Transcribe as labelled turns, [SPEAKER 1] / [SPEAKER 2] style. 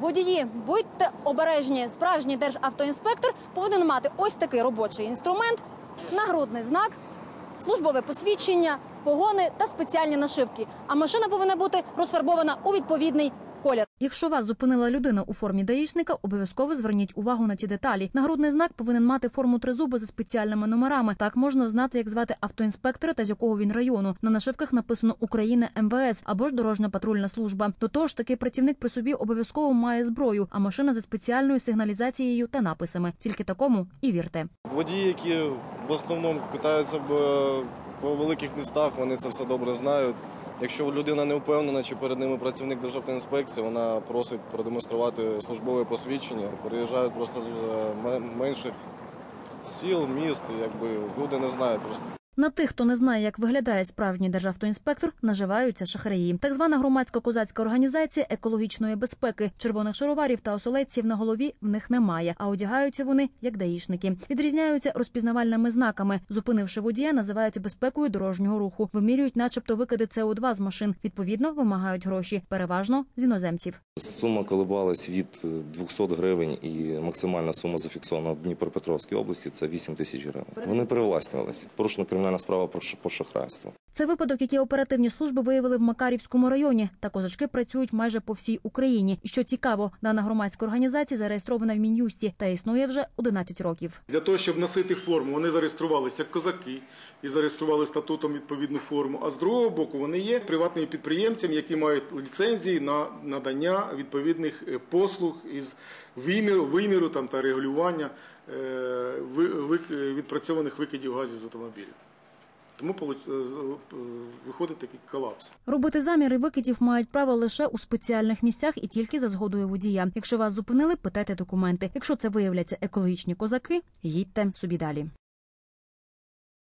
[SPEAKER 1] Водії, будьте обережні. Справжній державтоінспектор повинен мати ось такий робочий інструмент, нагрудний знак, службове посвідчення, погони та спеціальні нашивки. А машина повинна бути розфарбована у відповідний колір. Якщо вас зупинила людина у формі даїшника, обов'язково зверніть увагу на ці деталі. Нагрудний знак повинен мати форму тризуба за спеціальними номерами. Так можна знати, як звати автоінспектора та з якого він району. На нашивках написано Україна МВС або ж дорожня патрульна служба. До того ж, такий працівник при собі обов'язково має зброю, а машина за спеціальною сигналізацією та написами. Тільки такому і вірте.
[SPEAKER 2] Водії, які в основному катаються в- по великих містах, вони це все добре знають. Якщо людина не впевнена, чи перед ними працівник Державтоінспекції, вона просить продемонструвати службове посвідчення. Переїжджають просто з е, менших сіл, міст, якби люди не знають просто.
[SPEAKER 1] На тих, хто не знає, як виглядає справжній державтоінспектор, наживаються шахраї. Так звана громадська козацька організація екологічної безпеки. Червоних шароварів та оселедців на голові в них немає, а одягаються вони як даїшники. Відрізняються розпізнавальними знаками. Зупинивши водія, називають безпекою дорожнього руху. Вимірюють, начебто, викиди СО2 з машин. Відповідно, вимагають гроші, переважно з іноземців.
[SPEAKER 3] Сума коливалась від е, 200 гривень і максимальна сума зафіксована в Дніпропетровській області це 8 тисяч гривень. Вони привласнювалися. Порушена кримінальна справа про по шахрайству.
[SPEAKER 1] Це випадок, який оперативні служби виявили в Макарівському районі. Та козачки працюють майже по всій Україні. І що цікаво, дана громадська організація зареєстрована в Мін'юсті та існує вже 11 років.
[SPEAKER 4] Для того, щоб носити форму, вони зареєструвалися як козаки і зареєстрували статутом відповідну форму. А з другого боку, вони є приватними підприємцями, які мають ліцензії на надання відповідних е, послуг із виміру, виміру там, та регулювання е, ви- вик- відпрацьованих викидів газів з автомобілів. Тому е, е, виходить такий колапс.
[SPEAKER 1] Робити заміри викидів мають право лише у спеціальних місцях і тільки за згодою водія. Якщо вас зупинили, питайте документи. Якщо це виявляться екологічні козаки, їдьте собі далі.